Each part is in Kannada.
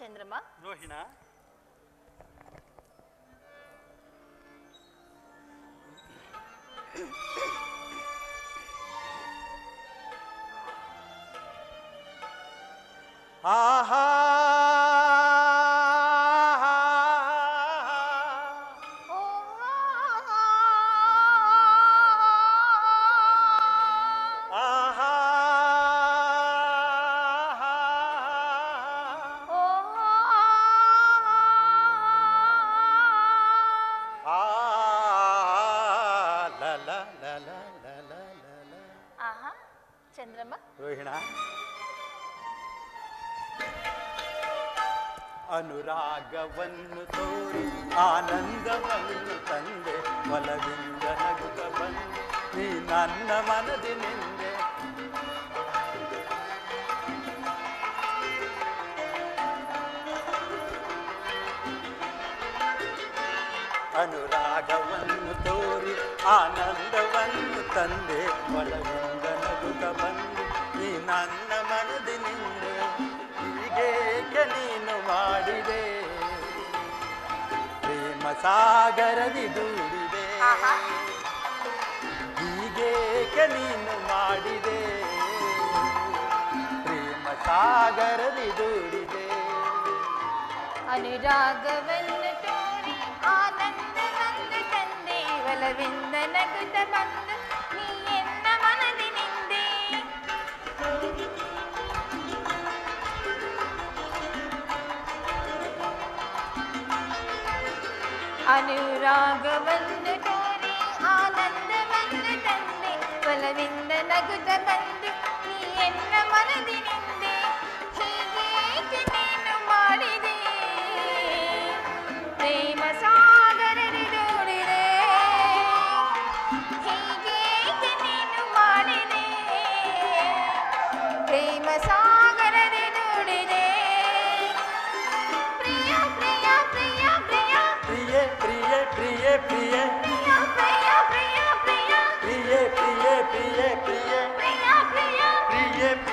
చంద్రమ రోహిణ ಚಂದ್ರಮ್ಮ? ರೋಹಿಣ, ಅನುರಾಗವನ್ನು ತೋರಿ, ಆನಂದವನ್ನು ತಂದೆ, ಒಲವಿಂದ ನಗುತ ಬಂದೆ ನೀ ಮನದಿ ನಿಂದೆ. ಅನುರಾಗವನ್ನು ತೋರಿ, ಆನಂದವನ್ನು ತಂದೆ, ಒಲವಿಂದ ನಗುತ್ತ ಬಂದು ನೀ ನನ್ನ ಮನದಿ ನಿಂದೆ ಹೀಗೇಕೆ ನೀನು ಮಾಡಿದೆ? ಪ್ರೇಮ ಸಾಗರದಿ ದೂಡಿದೆ. ಹೀಗೇಕೆ ನೀನು ಮಾಡಿದೆ? ಪ್ರೇಮ ಸಾಗರದಿ ದೂಡಿದೆ ಅನುರಾಗವನ್ನು ತೋರಿ ಆನಂದವನ್ನು ತಂದೆ ಒಲವಿಂದ ನಗುತ್ತ ಬಂದು ಅನುರಾಗವನ್ನು ತೋರಿ ಆನಂದವನ್ನು ತಂದೆ ಒಲವಿಂದ ನಗುತ್ತ ಬಂದು ನೀ ಎನ್ನ ಮನದಿ Priya, Priya, Priya, Priya, Priya, Priya, Priya, Priya,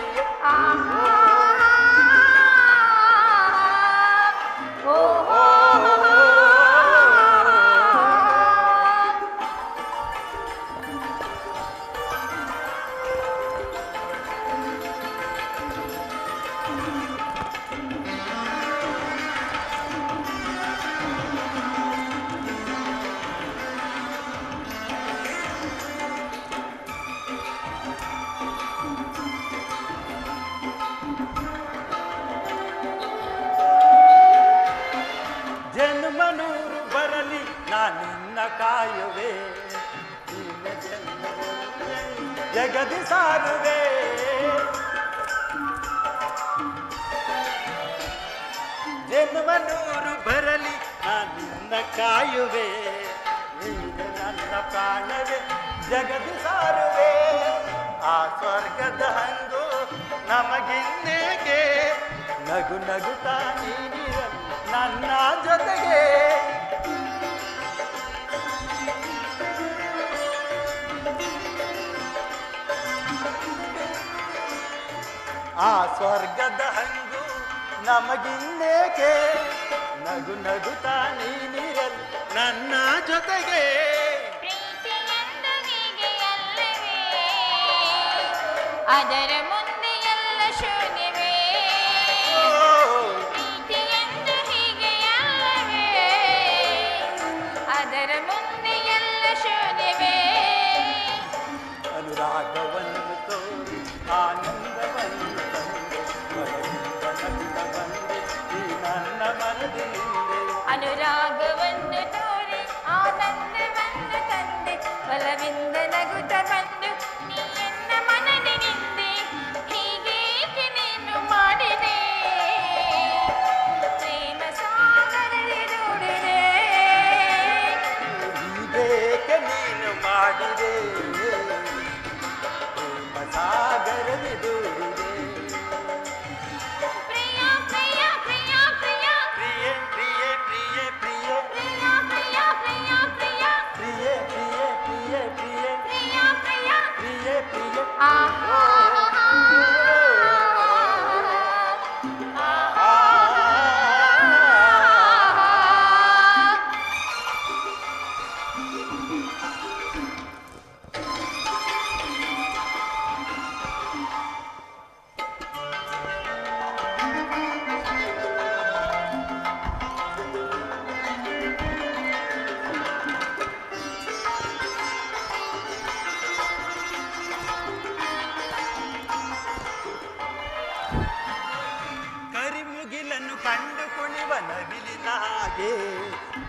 ಜಗದಿ ಸಾರುವೆ. ಜನ್ಮನೂರು ಬರಲಿ ನನ್ನ ಕಾಯುವೆ. ನೀನು ನನ್ನ ಪ್ರಾಣವೇ, ಜಗದಿ ಸಾರುವೆ. ಆ ಸ್ವರ್ಗದ ಹಂಗು ನಮಗಿನ್ನೇಗೆ ನಗು ನಗುತ್ತಾ ನೀನಿರಲು ನನ್ನ ಆ ಸ್ವರ್ಗದ ಹಂಗು ನಮಗಿನ್ನೇಕೆ? ನಗು ನಗುತ್ತಾ ನೀನಿರಲು ನನ್ನ ಜೊತೆಗೆ. ಅದರ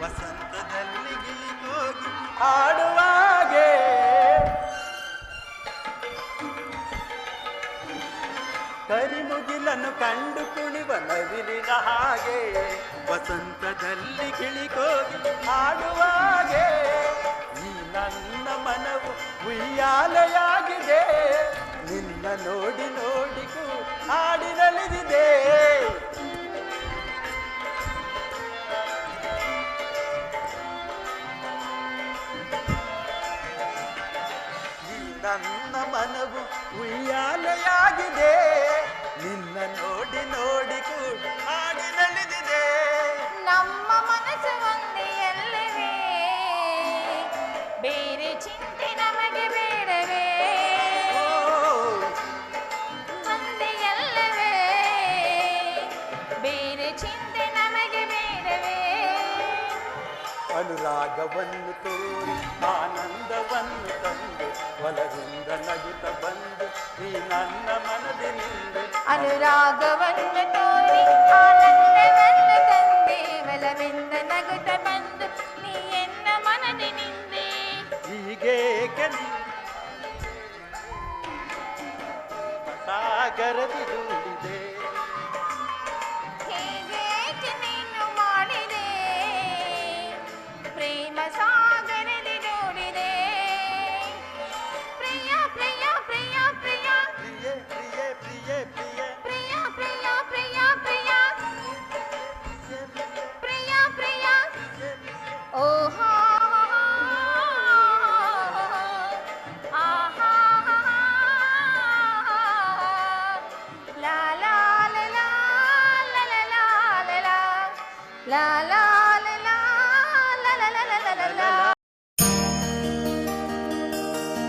ವಸಂತದಲ್ಲಿ ಗಿಳಿಗೋಗಿ ಹಾಡುವಾಗೆ ಕರಿಮುಗಿಲನ್ನು ಕಂಡು ಕುಣಿವ ನವಿಲಿನ ಹಾಗೆ ವಸಂತದಲ್ಲಿ ಗಿಳಿಗೋಗಿ ಮನವು ಉಯ್ಯಾಲೆಯಾಗಿದೆ. ನಿನ್ನ ನೋಡಿ ನೋಡಿ ಕೂಡ ಹಾಡಿನಲಿದಿದೆ ನಮ್ಮ ಮನಸ್ಸು ಒಂದೇ ಅಲ್ಲವೇ? ಬೇರೆ ಚಿಂತೆ ನಮಗೆ ಬೇಡವೇ? ಒಂದೇ ಅಲ್ಲವೇ? ಬೇರೆ ಚಿಂತೆ ನಮಗೆ ಬೇಡವೇ? ಅನುರಾಗವನ್ನು ತೋರಿ ಆನಂದವನ್ನು ತಂದು ಒಲದಿಂದ ನಗುತ್ತ ಬಂದು ನೀ ನನ್ನ ಮನದಿ ನಿಂದು ಅನುರಾಗವನ್ನು ತೋರಿ ಆನಂದವನ್ನು ತಂದೆ ಬಲವಿಂದ ನಗುತ್ತ ಬಂದು ನೀ ಎನ್ನ ಮನದಿ ನಿಂದೆ ಹೀಗೇಕೆ ನೀ